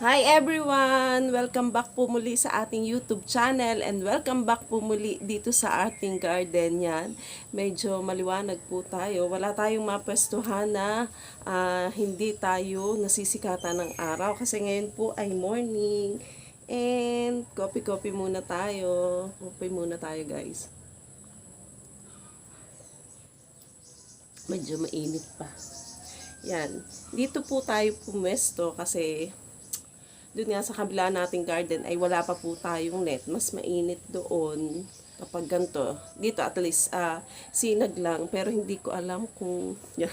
Hi everyone! Welcome back po muli sa ating YouTube channel and welcome back po muli dito sa ating garden yan. Medyo maliwanag po tayo. Wala tayong mapwestuhan na ah, hindi tayo nasisikatan ng araw kasi ngayon po ay morning. And coffee-coffee muna tayo. Coffee muna tayo guys. Medyo mainit pa. Yan. Dito po tayo pumesto kasi doon nga sa kabila nating garden ay wala pa po tayong net. Mas mainit doon kapag ganito. Dito at least ah, sinag lang pero hindi ko alam kung yan,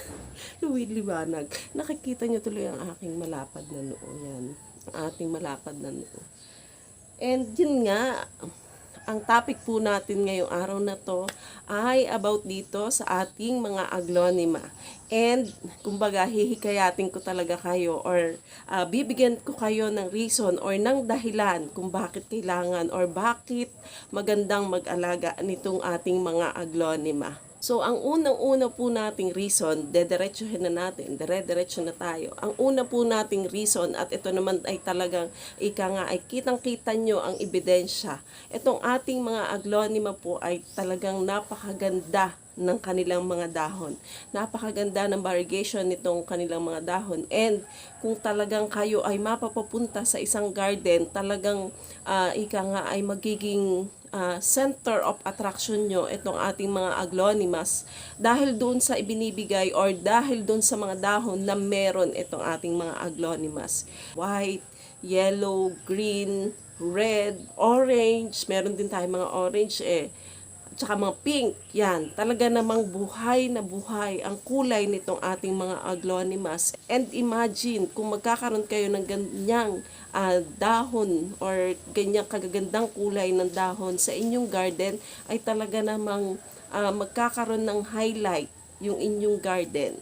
luwid-liwanag. Nakikita niyo tuloy ang aking malapad na noo. Yan. Ang ating malapad na noo. And yun nga, ang topic po natin ngayong araw na to ay about dito sa ating mga aglonema. And kumbaga hihikayatin ko talaga kayo or ah, bibigyan ko kayo ng reason or ng dahilan kung bakit kailangan or bakit magandang mag-alaga nitong ating mga aglonema. So, ang unang-una po nating reason, dediretsuhin na natin, dire-diretso na tayo. Ang una po nating reason, at ito naman ay talagang, ika nga, ay kitang-kita nyo ang ebidensya. Itong ating mga aglonema po ay talagang napakaganda ng kanilang mga dahon. Napakaganda ng variegation nitong kanilang mga dahon. And kung talagang kayo ay mapapapunta sa isang garden, talagang ah, ika nga ay magiging ah, center of attraction nyo itong ating mga aglonemas dahil doon sa ibinibigay or dahil doon sa mga dahon na meron itong ating mga aglonemas. White, yellow, green, red, orange, meron din tayo mga orange eh tsaka mga pink, yan, talaga namang buhay na buhay ang kulay nitong ating mga aglonimas. And imagine, kung magkakaroon kayo ng ganyang ah, dahon or ganyang kagagandang kulay ng dahon sa inyong garden, ay talaga namang ah, magkakaroon ng highlight yung inyong garden.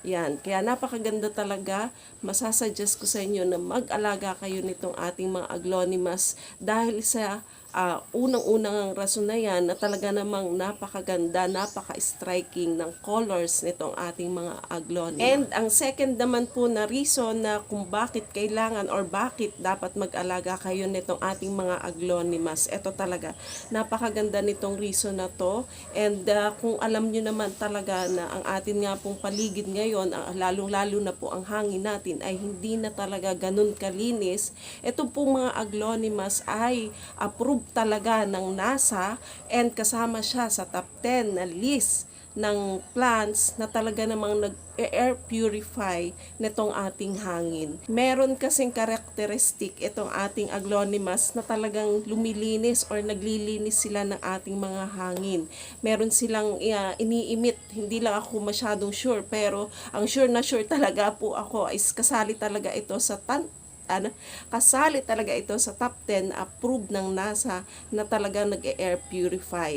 Yan, kaya napakaganda talaga. Masasuggest ko sa inyo na mag-alaga kayo nitong ating mga aglonimas dahil sa ah, unang-unang rason na yan na talaga namang napakaganda, napaka-striking ng colors nitong ating mga aglonema. And ang second naman po na reason na kung bakit kailangan or bakit dapat mag-alaga kayo nitong ating mga aglonimas, ito talaga, napakaganda nitong reason na to. And ah, kung alam nyo naman talaga na ang atin nga pong paligid ngayon, ang- lalong-lalo na po ang hangin natin ay hindi na talaga ganun kalinis, ito pong mga aglonimas ay approved talaga ng NASA and kasama siya sa top 10 na list ng plants na talaga namang nag-air purify nitong ating hangin. Meron kasing karakteristik itong ating aglonimas na talagang lumilinis or naglilinis sila ng ating mga hangin. Meron silang uh, iniimit, hindi lang ako masyadong sure, pero ang sure na sure talaga po ako is kasali talaga ito sa tan ano, kasali talaga ito sa top 10 approved ng NASA na talagang nag-air purify.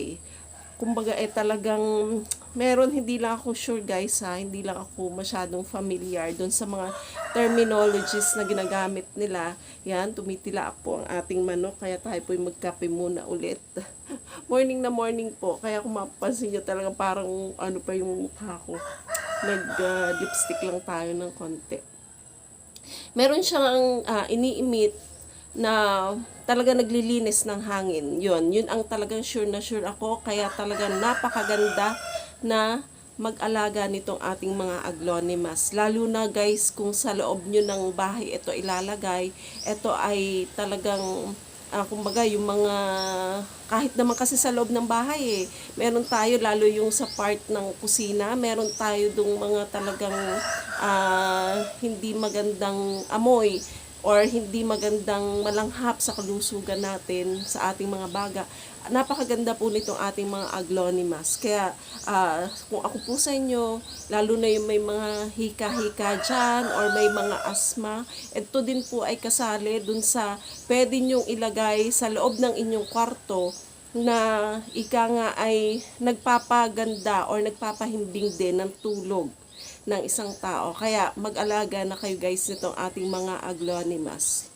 Kumbaga eh talagang meron hindi lang ako sure guys ha, hindi lang ako masyadong familiar doon sa mga terminologies na ginagamit nila. Yan, tumitila po ang ating manok kaya tayo po'y magkape muna ulit. morning na morning po, kaya kung mapapansin nyo talaga parang ano pa yung mukha ko. Nag-lipstick lang tayo ng konti meron siyang ah, iniimit na talaga naglilinis ng hangin. Yun, yun ang talagang sure na sure ako. Kaya talagang napakaganda na mag-alaga nitong ating mga aglonimas. Lalo na guys, kung sa loob nyo ng bahay ito ilalagay, ito ay talagang ah, kumbaga yung mga kahit naman kasi sa loob ng bahay eh meron tayo lalo yung sa part ng kusina meron tayo dong mga talagang ah, hindi magandang amoy or hindi magandang malanghap sa kalusugan natin sa ating mga baga. Napakaganda po nitong ating mga aglonimas. Kaya ah, kung ako po sa inyo, lalo na yung may mga hika-hika dyan or may mga asma, ito din po ay kasali dun sa pwede nyong ilagay sa loob ng inyong kwarto na ika nga ay nagpapaganda or nagpapahimbing din ng tulog ng isang tao. Kaya mag-alaga na kayo guys nitong ating mga aglonimas.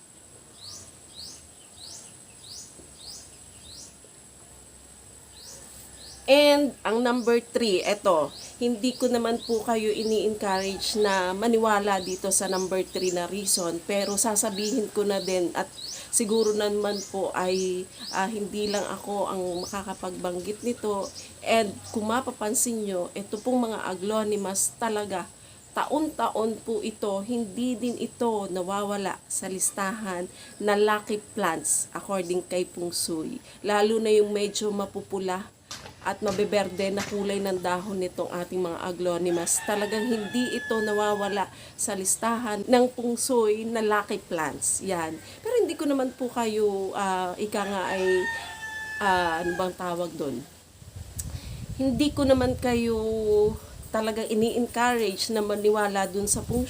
And ang number three, eto, hindi ko naman po kayo ini-encourage na maniwala dito sa number three na reason, pero sasabihin ko na din at siguro naman po ay ah, hindi lang ako ang makakapagbanggit nito. And kung mapapansin nyo, ito pong mga aglonimas talaga taon-taon po ito, hindi din ito nawawala sa listahan na lucky plants according kay Pung Sui. Lalo na yung medyo mapupula at mabeberde na kulay ng dahon nitong ating mga aglonimas. Talagang hindi ito nawawala sa listahan ng Pung Sui na lucky plants. Yan. Pero hindi ko naman po kayo, ah, ika nga ay, ah, ano bang tawag doon? hindi ko naman kayo talagang ini-encourage na maniwala dun sa pung,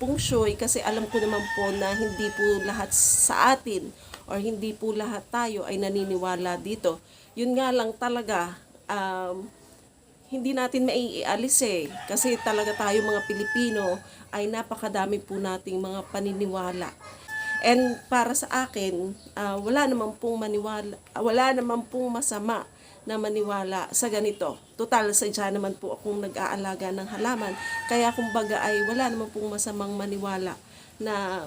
pung shui kasi alam ko naman po na hindi po lahat sa atin or hindi po lahat tayo ay naniniwala dito. Yun nga lang talaga, um, hindi natin maialis eh. Kasi talaga tayo mga Pilipino ay napakadami po nating mga paniniwala. And para sa akin, ah, wala naman pong maniwala, wala naman pong masama na maniwala sa ganito. Total, sadya naman po akong nag-aalaga ng halaman. Kaya kumbaga ay wala naman pong masamang maniwala na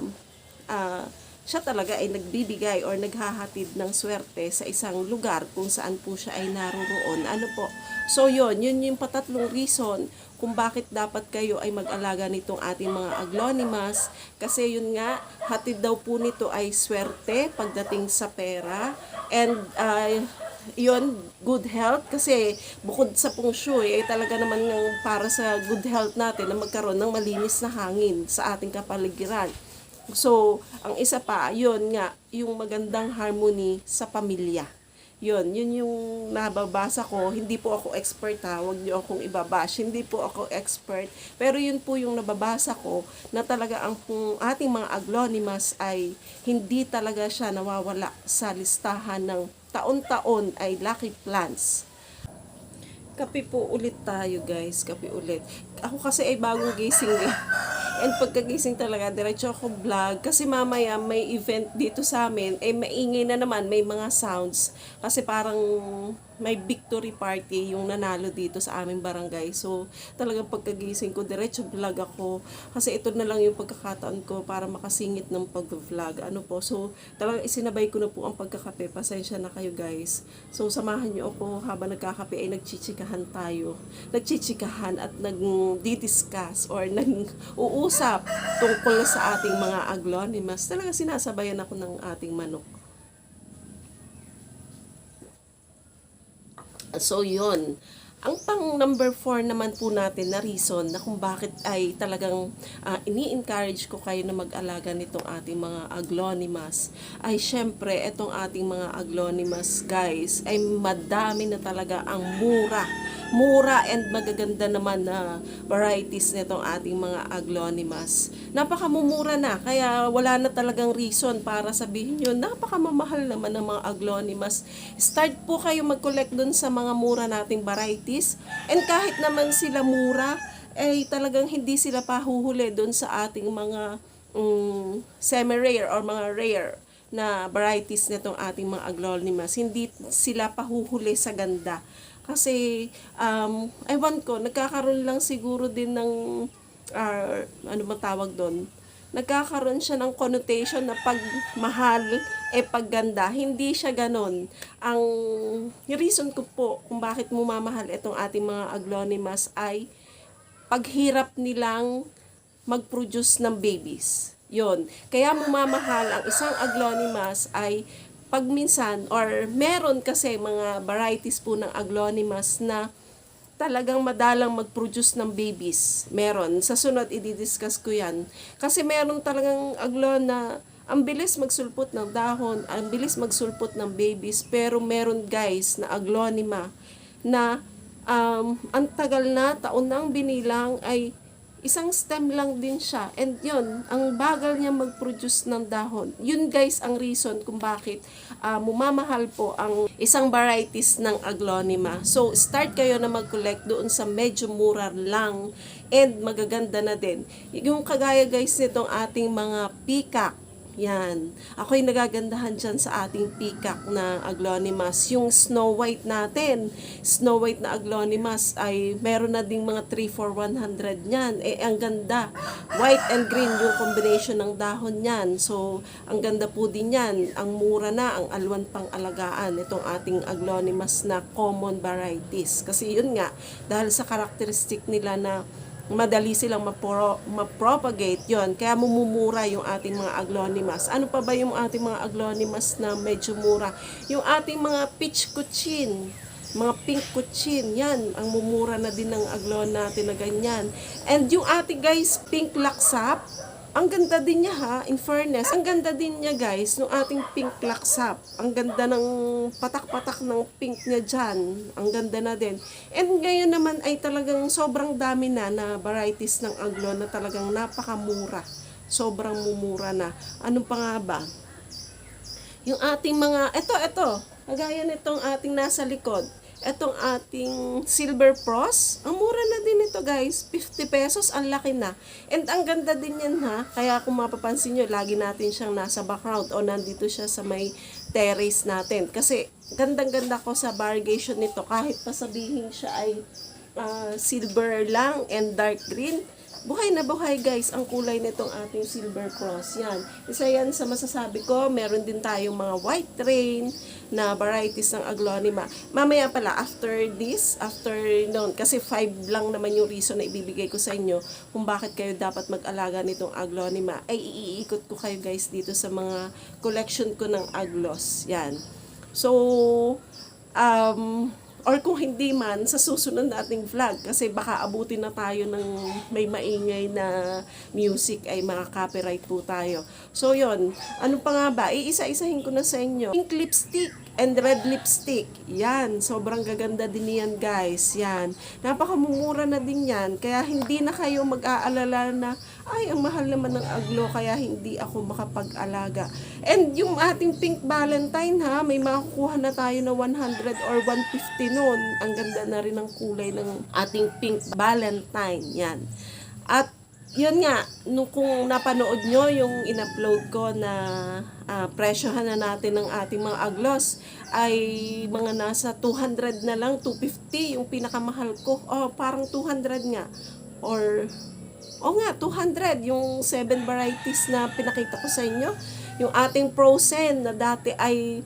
ah, siya talaga ay nagbibigay or naghahatid ng swerte sa isang lugar kung saan po siya ay naroroon. Ano po? So yon yun yung patatlong reason kung bakit dapat kayo ay mag-alaga nitong ating mga aglonimas. Kasi yun nga, hatid daw po nito ay swerte pagdating sa pera. And uh, yun, good health. Kasi bukod sa feng shui, ay talaga naman para sa good health natin na magkaroon ng malinis na hangin sa ating kapaligiran. So, ang isa pa, yun nga, yung magandang harmony sa pamilya. Yun, yun yung nababasa ko. Hindi po ako expert ha, huwag niyo akong ibabash. Hindi po ako expert. Pero yun po yung nababasa ko na talaga ang ating mga aglonimas ay hindi talaga siya nawawala sa listahan ng taon-taon ay lucky plants. Kape po ulit tayo guys, kape ulit. Ako kasi ay bagong gising eh. And pagkagising talaga, diretso ako vlog. Kasi mamaya may event dito sa amin. Eh, maingay na naman. May mga sounds. Kasi parang may victory party yung nanalo dito sa aming barangay. So, talagang pagkagising ko, diretso vlog ako. Kasi ito na lang yung pagkakataon ko para makasingit ng pag-vlog. Ano po. So, talagang isinabay ko na po ang pagkakape. Pasensya na kayo guys. So, samahan niyo ako habang nagkakape ay nagchichikahan tayo. Nagchichikahan at nag-discuss or nag-uusap tungkol sa ating mga aglonimas. Talaga sinasabayan ako ng ating manok. So, yun. Ang pang number 4 naman po natin na reason na kung bakit ay talagang ah, ini-encourage ko kayo na mag-alaga nitong ating mga aglonimas ay syempre itong ating mga aglonimas guys ay madami na talaga ang mura mura and magaganda naman na varieties nitong ating mga aglonimas. Napakamumura na, kaya wala na talagang reason para sabihin nyo, napakamamahal naman ng mga aglonimas. Start po kayo mag-collect dun sa mga mura nating varieties. And kahit naman sila mura, ay talagang hindi sila pahuhuli dun sa ating mga um, semi-rare or mga rare na varieties nitong ating mga aglonimas. Hindi sila pahuhuli sa ganda. Kasi, um, ewan ko, nagkakaroon lang siguro din ng, uh, ano man tawag doon, nagkakaroon siya ng connotation na pag mahal, eh pagganda. Hindi siya ganon. Ang reason ko po kung bakit mumamahal itong ating mga aglonimas ay paghirap nilang mag-produce ng babies. Yon. Kaya mumamahal ang isang aglonimas ay pag minsan or meron kasi mga varieties po ng aglonimas na talagang madalang mag-produce ng babies. Meron. Sa sunod, i-discuss ko yan. Kasi meron talagang aglon na ang bilis magsulpot ng dahon, ang bilis magsulpot ng babies, pero meron guys na aglonima na um, ang tagal na, taon na ang binilang ay isang stem lang din siya. And yun, ang bagal niya mag-produce ng dahon. Yun guys ang reason kung bakit uh, mumamahal po ang isang varieties ng aglonema. So, start kayo na mag-collect doon sa medyo mura lang and magaganda na din. Yung kagaya guys nitong ating mga peacock, Yan. Ako'y nagagandahan dyan sa ating peacock na aglonimas. Yung Snow White natin, Snow White na aglonimas ay meron na ding mga 3 for 100 niyan. Eh, ang ganda. White and green yung combination ng dahon niyan. So, ang ganda po din yan. Ang mura na, ang alwan pang alagaan. Itong ating aglonimas na common varieties. Kasi yun nga, dahil sa karakteristik nila na madali silang mapro, mapropagate yon kaya mumumura yung ating mga aglonimas. Ano pa ba yung ating mga aglonimas na medyo mura? Yung ating mga peach kuchin, mga pink kuchin, yan, ang mumura na din ng aglon natin na ganyan. And yung ating guys, pink laksap, ang ganda din niya ha, in fairness, ang ganda din niya guys, ng ating pink laksap. Ang ganda ng patak-patak ng pink niya dyan. Ang ganda na din. And ngayon naman ay talagang sobrang dami na na varieties ng aglo na talagang napakamura. Sobrang mumura na. Ano pa nga ba? Yung ating mga, eto, eto, kagaya nitong ating nasa likod. Etong ating silver pros, ang mura na din ito guys, 50 pesos, ang laki na. And ang ganda din yan ha, kaya kung mapapansin nyo, lagi natin siyang nasa background o nandito siya sa may terrace natin. Kasi gandang-ganda ko sa variegation nito, kahit pa sabihin siya ay ah, silver lang and dark green, buhay na buhay guys ang kulay nitong ating silver cross. Yan. Isa yan sa masasabi ko. Meron din tayong mga white rain na varieties ng aglonema. Mamaya pala, after this, after noon, kasi five lang naman yung reason na ibibigay ko sa inyo kung bakit kayo dapat mag-alaga nitong aglonema, ay iikot ko kayo guys dito sa mga collection ko ng aglos. Yan. So, um, or kung hindi man, sa susunod nating vlog, kasi baka abutin na tayo ng may maingay na music ay mga copyright po tayo. So yon ano pa nga ba, iisa-isahin ko na sa inyo. Pink lipstick and red lipstick, yan, sobrang gaganda din yan guys, yan. Napakamumura na din yan, kaya hindi na kayo mag-aalala na, ay, ang mahal naman ng aglo, kaya hindi ako makapag-alaga. And yung ating pink valentine ha, may makukuha na tayo na 100 or 150 noon. Ang ganda na rin ng kulay ng ating pink valentine, yan. At yun nga, nung kung napanood nyo yung in-upload ko na ah, presyohan na natin ng ating mga aglos, ay mga nasa 200 na lang, 250 yung pinakamahal ko. Oh, parang 200 nga. Or, oh nga, 200 yung 7 varieties na pinakita ko sa inyo. Yung ating frozen na dati ay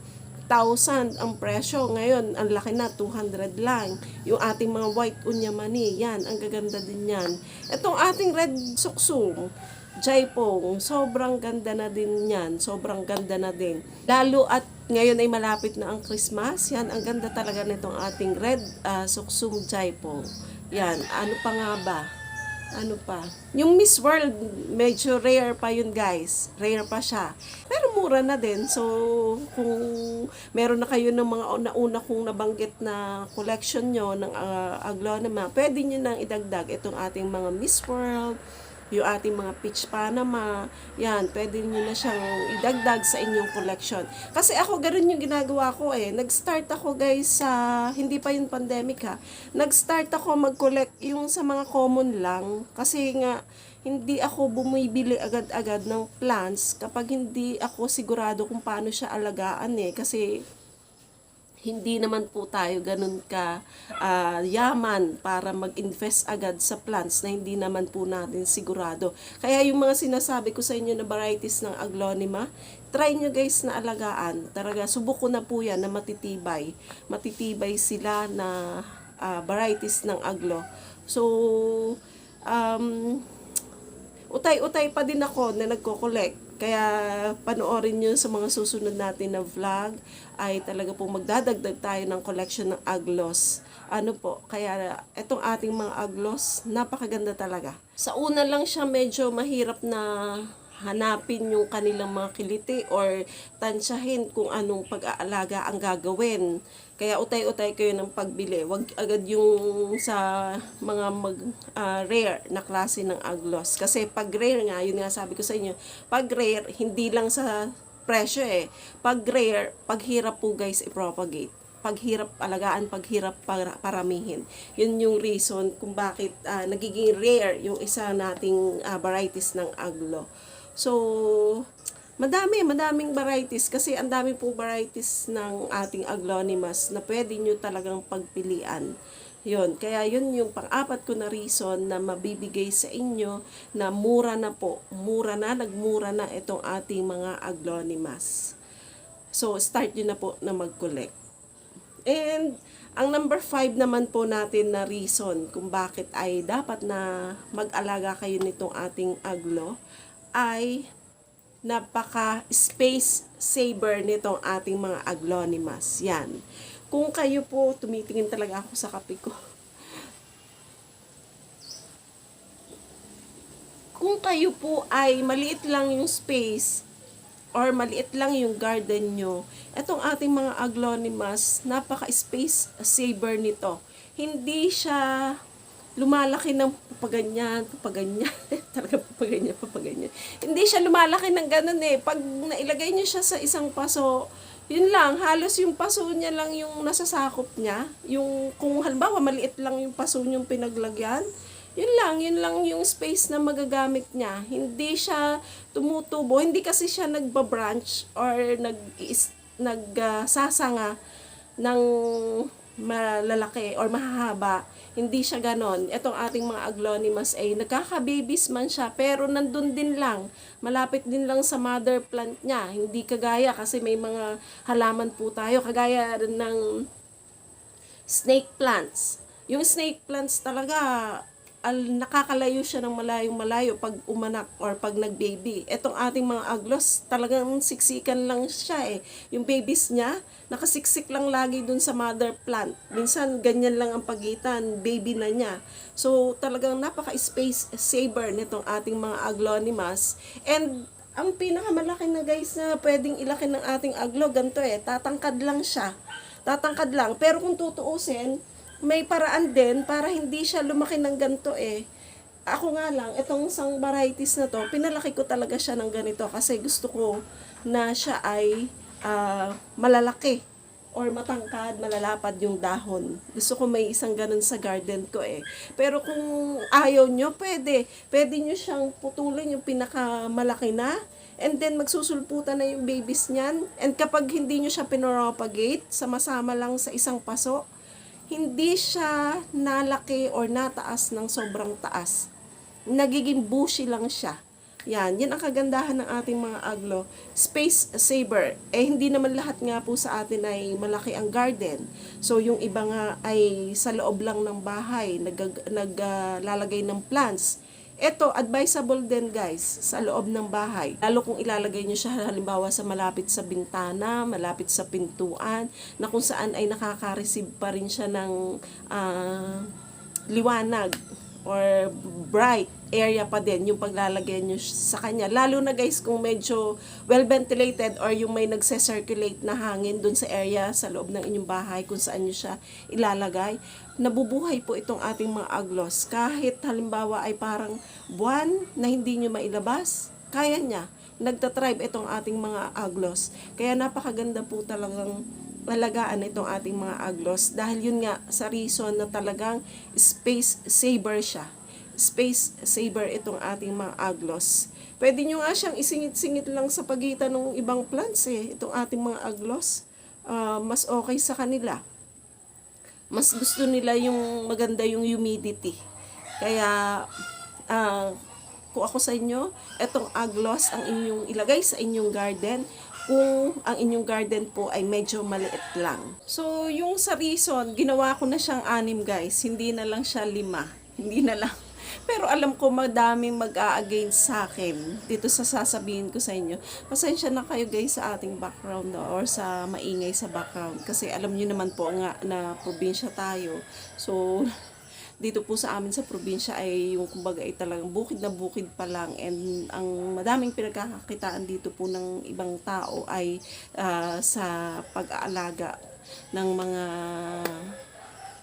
1,000 ang presyo. Ngayon, ang laki na, 200 lang. Yung ating mga white unyamani, yan, ang gaganda din yan. Itong ating red suksum, Jaipong, sobrang ganda na din yan. Sobrang ganda na din. Lalo at ngayon ay malapit na ang Christmas. Yan, ang ganda talaga nitong ating red uh, suksum Jaipong. Yan, ano pa nga ba? Ano pa? Yung Miss World, medyo rare pa yun guys. Rare pa siya. Pero mura na din. So, kung meron na kayo ng mga nauna kong nabanggit na collection nyo ng uh, aglonema, pwede nyo nang idagdag itong ating mga Miss World, yung ating mga peach Panama, yan, pwede nyo na siyang idagdag sa inyong collection. Kasi ako, ganun yung ginagawa ko eh. Nag-start ako guys sa, hindi pa yung pandemic ha, nag-start ako mag-collect yung sa mga common lang. Kasi nga, hindi ako bumibili agad-agad ng plants kapag hindi ako sigurado kung paano siya alagaan eh. Kasi hindi naman po tayo ganun ka ah, yaman para mag-invest agad sa plants na hindi naman po natin sigurado. Kaya yung mga sinasabi ko sa inyo na varieties ng aglonema, try nyo guys na alagaan. Talaga, subok ko na po yan na matitibay. Matitibay sila na ah, varieties ng aglo. So, um, utay-utay pa din ako na nagko-collect. Kaya panoorin nyo sa mga susunod natin na vlog ay talaga pong magdadagdag tayo ng collection ng aglos. Ano po, kaya itong ating mga aglos, napakaganda talaga. Sa una lang siya medyo mahirap na hanapin yung kanilang mga kiliti or tansyahin kung anong pag-aalaga ang gagawin. Kaya utay-utay kayo ng pagbili. Huwag agad yung sa mga mag, ah, rare na klase ng aglos. Kasi pag rare nga, yun nga sabi ko sa inyo, pag rare, hindi lang sa presyo eh. Pag rare, paghirap po guys i-propagate paghirap alagaan, paghirap para, paramihin. Yun yung reason kung bakit ah, nagiging rare yung isa nating ah, varieties ng aglo. So, Madami, madaming varieties kasi ang dami pong varieties ng ating aglonimas na pwede nyo talagang pagpilian. Yun, kaya yun yung pang-apat ko na reason na mabibigay sa inyo na mura na po, mura na, nagmura na itong ating mga aglonimas. So, start nyo na po na mag-collect. And, ang number 5 naman po natin na reason kung bakit ay dapat na mag-alaga kayo nitong ating aglo ay napaka space saver nitong ating mga aglonimas. Yan. Kung kayo po, tumitingin talaga ako sa kape ko. Kung kayo po ay maliit lang yung space or maliit lang yung garden nyo, etong ating mga aglonimas, napaka-space saver nito. Hindi siya lumalaki ng papaganyan, papaganyan, talaga papaganyan, papaganyan. Hindi siya lumalaki ng ganun eh. Pag nailagay nyo siya sa isang paso, yun lang, halos yung paso niya lang yung nasasakop niya. Yung, kung halimbawa maliit lang yung paso niyong pinaglagyan, yun lang, yun lang yung space na magagamit niya. Hindi siya tumutubo, hindi kasi siya nagbabranch or nag nagsasanga ng malalaki or mahahaba. Hindi siya ganon. Itong ating mga aglonimas ay nagkaka-babies man siya pero nandun din lang. Malapit din lang sa mother plant niya. Hindi kagaya kasi may mga halaman po tayo. Kagaya ng snake plants. Yung snake plants talaga al, nakakalayo siya ng malayong malayo pag umanak or pag nag-baby. Etong ating mga aglos, talagang siksikan lang siya eh. Yung babies niya, nakasiksik lang lagi dun sa mother plant. Minsan, ganyan lang ang pagitan, baby na niya. So, talagang napaka-space saver nitong ating mga aglonimas. And, ang pinakamalaki na guys na pwedeng ilaki ng ating aglo, ganito eh, tatangkad lang siya. Tatangkad lang. Pero kung tutuusin, may paraan din para hindi siya lumaki ng ganito eh. Ako nga lang, itong isang varieties na to, pinalaki ko talaga siya ng ganito kasi gusto ko na siya ay ah, malalaki or matangkad, malalapad yung dahon. Gusto ko may isang ganun sa garden ko eh. Pero kung ayaw nyo, pwede. Pwede nyo siyang putulin yung pinakamalaki na. And then magsusulputan na yung babies niyan. And kapag hindi nyo siya pinropagate, sama-sama lang sa isang paso, hindi siya nalaki or nataas ng sobrang taas. Nagiging bushy lang siya. Yan, yan ang kagandahan ng ating mga aglo. Space saver. Eh, hindi naman lahat nga po sa atin ay malaki ang garden. So, yung iba nga ay sa loob lang ng bahay, naglalagay nag, lalagay ng plants. Ito, advisable din guys, sa loob ng bahay. Lalo kung ilalagay nyo siya halimbawa sa malapit sa bintana, malapit sa pintuan, na kung saan ay nakaka-receive pa rin siya ng ah, liwanag or bright area pa din yung paglalagay nyo sa kanya. Lalo na guys kung medyo well ventilated or yung may nagse-circulate na hangin dun sa area sa loob ng inyong bahay kung saan nyo siya ilalagay. Nabubuhay po itong ating mga aglos. Kahit halimbawa ay parang buwan na hindi nyo mailabas, kaya niya. Nagtatribe itong ating mga aglos. Kaya napakaganda po talagang alagaan itong ating mga aglos dahil yun nga sa reason na talagang space saver siya. Space saver itong ating mga aglos. Pwede nyo nga siyang isingit-singit lang sa pagitan ng ibang plants eh, itong ating mga aglos. Ah, mas okay sa kanila. Mas gusto nila yung maganda yung humidity. Kaya ah, kung ako sa inyo, etong aglos ang inyong ilagay sa inyong garden kung ang inyong garden po ay medyo maliit lang. So, yung sa reason, ginawa ko na siyang anim guys. Hindi na lang siya lima. Hindi na lang. Pero alam ko madaming mag-a-against sa akin dito sa sasabihin ko sa inyo. Pasensya na kayo guys sa ating background no, or sa maingay sa background. Kasi alam niyo naman po nga na probinsya tayo. So, dito po sa amin sa probinsya ay yung kumbaga ay talagang bukid na bukid pa lang and ang madaming pinagkakakitaan dito po ng ibang tao ay ah, sa pag-aalaga ng mga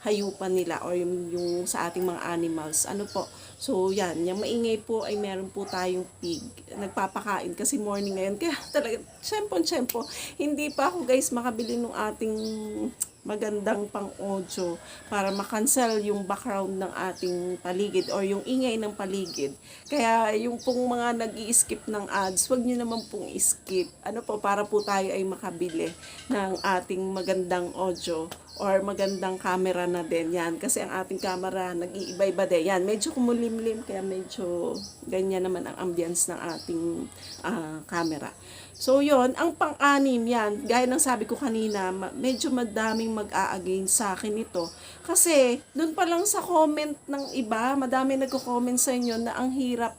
hayupan nila or yung, yung sa ating mga animals. Ano po? So, yan. Yung maingay po ay meron po tayong pig. Nagpapakain kasi morning ngayon. Kaya talaga, tsempo, tsempo. Hindi pa ako guys makabili ng ating magandang pang audio para makancel yung background ng ating paligid or yung ingay ng paligid. Kaya yung pong mga nag skip ng ads, wag nyo naman pong skip. Ano po, para po tayo ay makabili ng ating magandang audio or magandang camera na din yan. Kasi ang ating camera, nag-iiba-iba din. Yan, medyo kumulimlim, kaya medyo ganyan naman ang ambience ng ating ah, camera. So, yon ang pang-anim yan, gaya ng sabi ko kanina, medyo madaming mag-a-again sa akin ito. Kasi, dun pa lang sa comment ng iba, madami nagko-comment sa inyo na ang hirap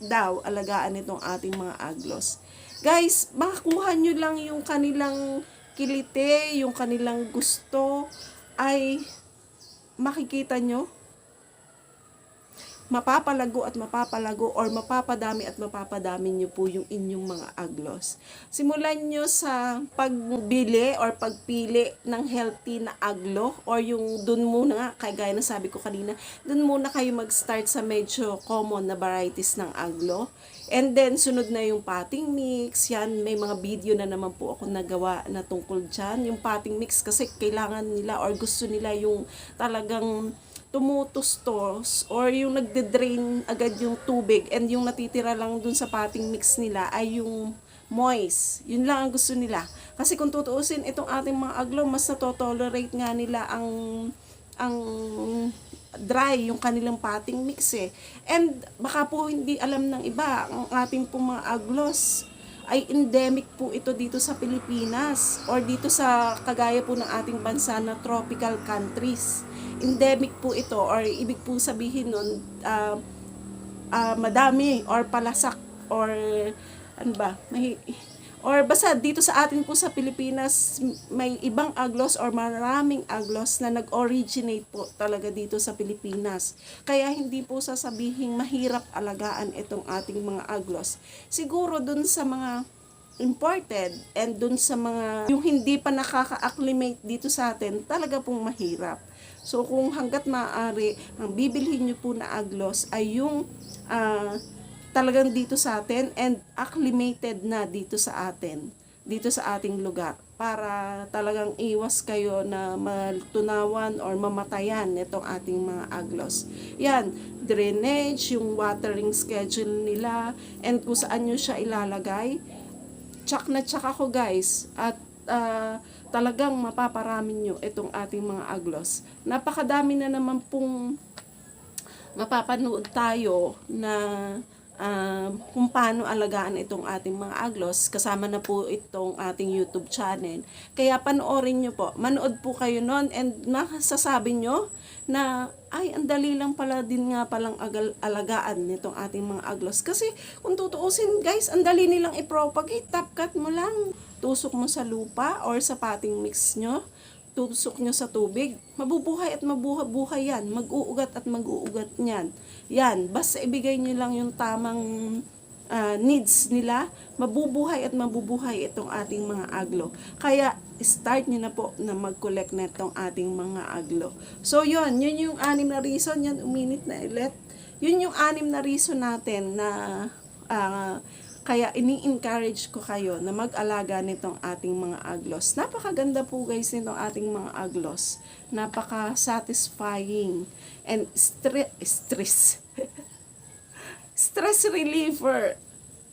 daw alagaan itong ating mga aglos. Guys, makakuha nyo lang yung kanilang kilite, yung kanilang gusto, ay makikita nyo mapapalago at mapapalago or mapapadami at mapapadami nyo po yung inyong mga aglos. Simulan nyo sa pagbili or pagpili ng healthy na aglo or yung dun muna, kaya gaya na sabi ko kanina, dun muna kayo mag-start sa medyo common na varieties ng aglo. And then, sunod na yung potting mix. Yan, may mga video na naman po ako nagawa na tungkol dyan. Yung potting mix kasi kailangan nila or gusto nila yung talagang tumutustos or yung nagde-drain agad yung tubig and yung natitira lang dun sa potting mix nila ay yung moist. Yun lang ang gusto nila. Kasi kung tutuusin itong ating mga aglo, mas na-tolerate nga nila ang ang dry yung kanilang potting mix eh. And baka po hindi alam ng iba, ang ating pong mga aglos ay endemic po ito dito sa Pilipinas or dito sa kagaya po ng ating bansa na tropical countries. Endemic po ito or ibig po sabihin nun ah, ah, madami or palasak or ano ba, may or basta dito sa atin po sa Pilipinas may ibang aglos or maraming aglos na nag-originate po talaga dito sa Pilipinas. Kaya hindi po sasabihin mahirap alagaan itong ating mga aglos. Siguro dun sa mga imported and dun sa mga yung hindi pa nakaka-acclimate dito sa atin, talaga pong mahirap. So kung hanggat maaari, ang bibilhin nyo po na aglos ay yung ah, talagang dito sa atin and acclimated na dito sa atin, dito sa ating lugar para talagang iwas kayo na matunawan or mamatayan nitong ating mga aglos. Yan, drainage, yung watering schedule nila, and kung saan nyo siya ilalagay. Tsak na tsak ako guys. At ah, talagang mapaparami nyo itong ating mga aglos. Napakadami na naman pong mapapanood tayo na ah, kung paano alagaan itong ating mga aglos. Kasama na po itong ating YouTube channel. Kaya panoorin nyo po. Manood po kayo nun and masasabi nyo na ay, ang dali lang pala din nga palang agal, alagaan nitong ating mga aglos. Kasi kung tutuusin guys, ang dali nilang i-propagate. Tapkat mo lang. Tusok mo sa lupa or sa potting mix nyo tusok nyo sa tubig, mabubuhay at mabuhay yan. Mag-uugat at mag-uugat niyan. Yan, basta ibigay nyo lang yung tamang ah, needs nila, mabubuhay at mabubuhay itong ating mga aglo. Kaya, start nyo na po na mag-collect na itong ating mga aglo. So, yun, yun yung anim na reason, yan, uminit na ulit. Yun yung anim na reason natin na ah, kaya ini-encourage ko kayo na mag-alaga nitong ating mga aglos. Napakaganda po guys nitong ating mga aglos. Napaka-satisfying and stre- stress. stress reliever.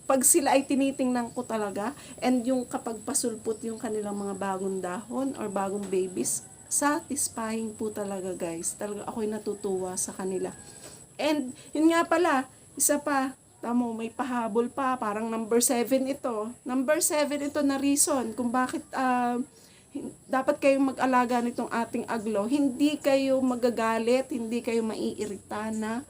Pag sila ay tinitingnan ko talaga and yung kapag pasulpot yung kanilang mga bagong dahon or bagong babies, satisfying po talaga guys. Talaga ako'y natutuwa sa kanila. And yun nga pala, isa pa, tamo may pahabol pa, parang number 7 ito. Number 7 ito na reason kung bakit hin- dapat kayong mag-alaga nitong ating aglo. Hindi kayo magagalit, hindi kayo maiirita na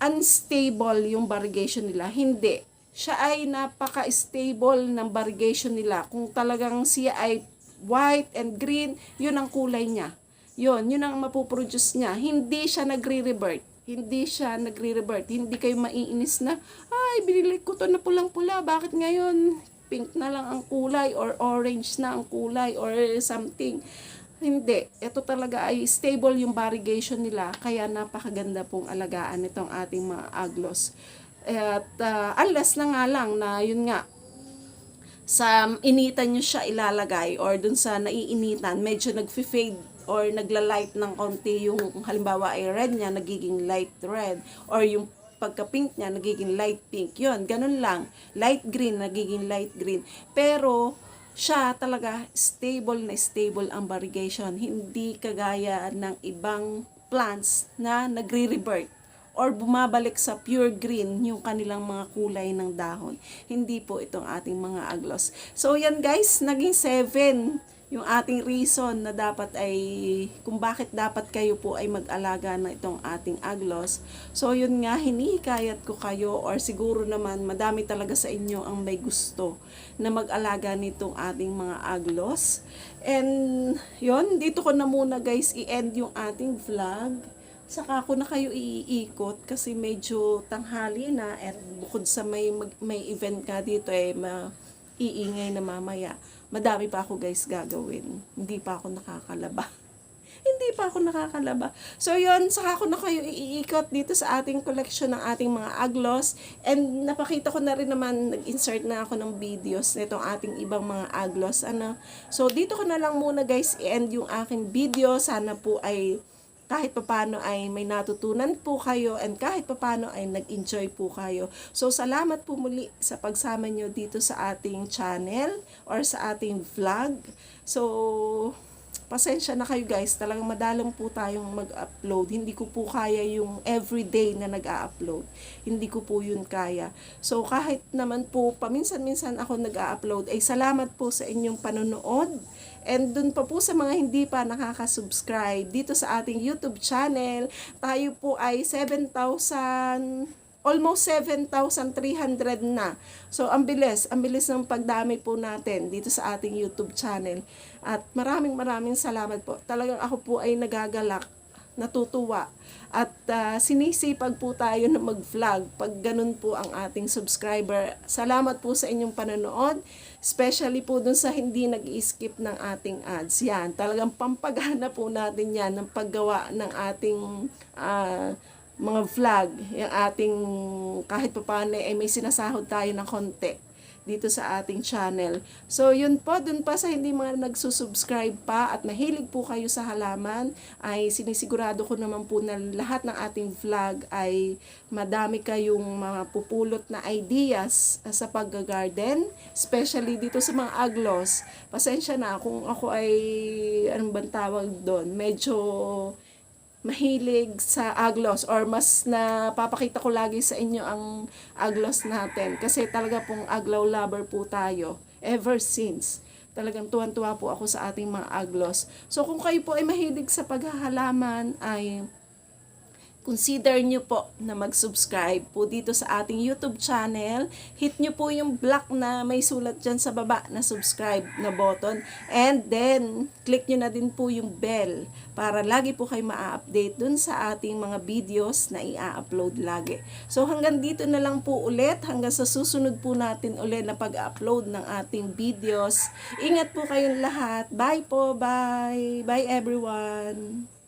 unstable yung variegation nila. Hindi. Siya ay napaka-stable ng variegation nila. Kung talagang siya ay white and green, yun ang kulay niya. Yun, yun ang mapuproduce niya. Hindi siya nagre-revert. Hindi siya nagre-revert. Hindi kayo maiinis na, ay, binili ko to na pulang-pula. Bakit ngayon pink na lang ang kulay or orange na ang kulay or something. Hindi. Ito talaga ay stable yung variegation nila. Kaya napakaganda pong alagaan nitong ating mga aglos. At uh, unless na nga lang na yun nga, sa initan nyo siya ilalagay or dun sa naiinitan, medyo nag-fade or nagla-light ng konti yung halimbawa ay red niya, nagiging light red or yung pagka-pink niya, nagiging light pink. Yun, ganun lang. Light green, nagiging light green. Pero, siya talaga stable na stable ang variegation. Hindi kagaya ng ibang plants na nagre-revert or bumabalik sa pure green yung kanilang mga kulay ng dahon. Hindi po itong ating mga aglos. So yan guys, naging 7 yung ating reason na dapat ay kung bakit dapat kayo po ay mag-alaga ng itong ating aglos. So yun nga hinihikayat ko kayo or siguro naman madami talaga sa inyo ang may gusto na mag-alaga nitong ating mga aglos. And yun, dito ko na muna guys i-end yung ating vlog saka ko na kayo iikot kasi medyo tanghali na at bukod sa may may event ka dito eh ma iingay na mamaya. Madami pa ako guys gagawin. Hindi pa ako nakakalaba. Hindi pa ako nakakalaba. So yon saka ko na kayo iikot dito sa ating collection ng ating mga aglos. And napakita ko na rin naman, nag-insert na ako ng videos nitong ating ibang mga aglos. Ano? So dito ko na lang muna guys i-end yung aking video. Sana po ay kahit papano ay may natutunan po kayo and kahit papano ay nag-enjoy po kayo. So, salamat po muli sa pagsama nyo dito sa ating channel or sa ating vlog. So, pasensya na kayo guys. Talagang madalang po tayong mag-upload. Hindi ko po kaya yung everyday na nag-a-upload. Hindi ko po yun kaya. So, kahit naman po paminsan-minsan ako nag-a-upload, ay salamat po sa inyong panonood. And dun pa po sa mga hindi pa nakaka-subscribe dito sa ating YouTube channel, tayo po ay 7,000 almost 7,300 na. So, ang bilis, ang bilis ng pagdami po natin dito sa ating YouTube channel. At maraming maraming salamat po. Talagang ako po ay nagagalak, natutuwa. At ah, sinisipag po tayo na mag-vlog pag ganun po ang ating subscriber. Salamat po sa inyong panonood. Especially po dun sa hindi nag skip ng ating ads. Yan, talagang pampagana po natin yan ng paggawa ng ating ah, mga vlog, yung ating kahit pa paano ay may sinasahod tayo ng konti dito sa ating channel. So, yun po, dun pa sa hindi mga nagsusubscribe pa at mahilig po kayo sa halaman, ay sinisigurado ko naman po na lahat ng ating vlog ay madami kayong mapupulot na ideas sa pag-garden, especially dito sa mga aglos. Pasensya na kung ako ay, anong bang tawag doon, medyo mahilig sa aglos or mas na papakita ko lagi sa inyo ang aglos natin. Kasi talaga pong aglaw lover po tayo ever since. Talagang tuwan-tuwa po ako sa ating mga aglos. So kung kayo po ay mahilig sa paghahalaman ay consider nyo po na mag-subscribe po dito sa ating YouTube channel. Hit nyo po yung black na may sulat dyan sa baba na subscribe na button. And then, click nyo na din po yung bell para lagi po kayo ma-update dun sa ating mga videos na i-upload lagi. So, hanggang dito na lang po ulit. Hanggang sa susunod po natin ulit na pag-upload ng ating videos. Ingat po kayong lahat. Bye po. Bye. Bye everyone.